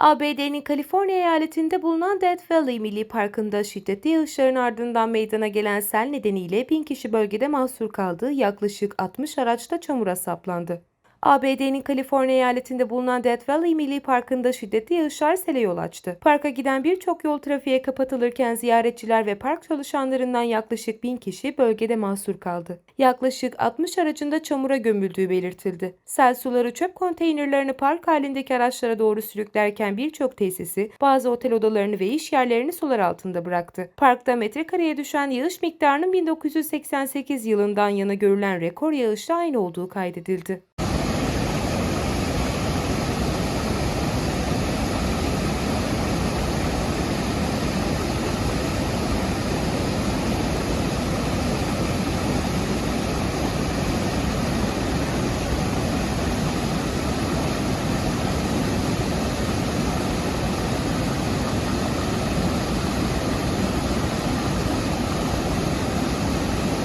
ABD'nin Kaliforniya eyaletinde bulunan Death Valley Milli Parkı'nda şiddetli yağışların ardından meydana gelen sel nedeniyle bin kişi bölgede mahsur kaldı, yaklaşık 60 araçta çamura saplandı. ABD'nin Kaliforniya eyaletinde bulunan Death Valley Milli Parkı'nda şiddetli yağışlar sele yol açtı. Parka giden birçok yol trafiğe kapatılırken ziyaretçiler ve park çalışanlarından yaklaşık bin kişi bölgede mahsur kaldı. Yaklaşık 60 aracında çamura gömüldüğü belirtildi. Sel suları çöp konteynerlerini park halindeki araçlara doğru sürüklerken birçok tesisi, bazı otel odalarını ve iş yerlerini sular altında bıraktı. Parkta metrekareye düşen yağış miktarının 1988 yılından yana görülen rekor yağışla aynı olduğu kaydedildi.